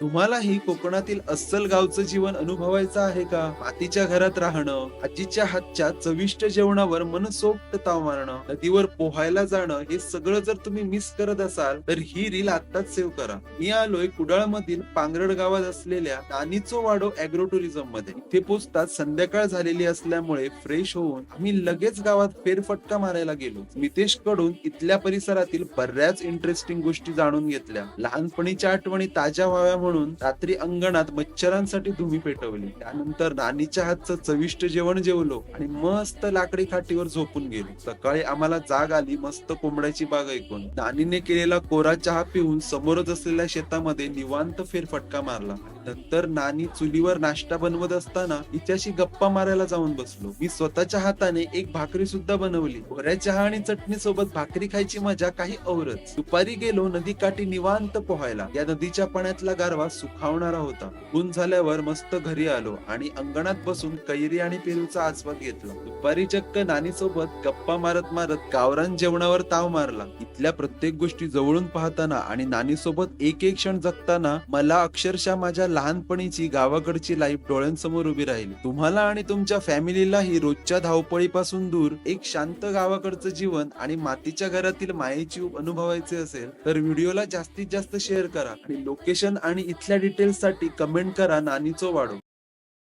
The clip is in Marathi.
तुम्हालाही कोकणातील अस्सल गावचं जीवन अनुभवायचं आहे का? मातीच्या घरात राहणं आजीच्या हातच्या चविष्ट जेवणावर मनसोक्त ताव मारणं नदीवर पोहायला जाणं हे सगळं जर तुम्ही मिस करत असाल तर ही रील आत्ताच सेव्ह करा. मी आलोय कुडाळ मधील पांगरड गावात असलेल्या नानीचो वाडो अॅग्रो टुरिझममध्ये इथे पोचताच संध्याकाळ झालेली असल्यामुळे फ्रेश होऊन आम्ही लगेच गावात फेरफटका मारायला गेलो. मितेशकडून इथल्या परिसरातील बऱ्याच इंटरेस्टिंग गोष्टी जाणून घेतल्या. लहानपणीच्या आठवणी ताज्या व्हाव्या म्हणून रात्री अंगणात मच्छरांसाठी धुमी पेटवली. त्यानंतर नानीच्या हातचं चविष्ट जेवण जेवलो आणि मस्त लाकडी खाटीवर झोपून गेलो. सकाळी आम्हाला जाग आली मस्त कोंबड्याची बाग ऐकून. नानीने केलेला कोरा चहा पिऊन समोरच असलेल्या शेतामध्ये निवांत फेरफटका मारला. नंतर नानी चुलीवर नाश्ता बनवत असताना तिच्याशी गप्पा मारायला जाऊन बसलो. मी स्वतःच्या हाताने एक भाकरी सुद्धा बनवली. कोऱ्या चहा आणि चटणी सोबत भाकरी खायची मजा काही औरच. दुपारी गेलो नदीकाठी निवांत पोहायला. या नदीच्या पाण्यातला गारवा सुखावणारा होता. ऊन झाल्यावर मस्त घरी आलो आणि अंगणात बसून कैरी आणि पेरूचा आस्वाद घेतला. दुपारी चक्क नानी सोबत गप्पा मारत मारत गावरान जेवणावर ताव मारला. इथल्या प्रत्येक गोष्टी जवळून पाहताना आणि नानीसोबत एक एक क्षण जगताना मला अक्षरशः माझ्या लहानपणीची गावाकडची लाईफ डोळ्यांसमोर उभी राहिली. तुम्हाला आणि तुमच्या फॅमिलीलाही रोजच्या धावपळीपासून दूर एक शांत गावाकडचं जीवन आणि मातीच्या घरातील मायेची अनुभवायचे असेल तर व्हिडिओला जास्तीत जास्त शेअर करा आणि लोकेशन आणि इथल्या डिटेल्ससाठी कमेंट करा नानीचो वाढो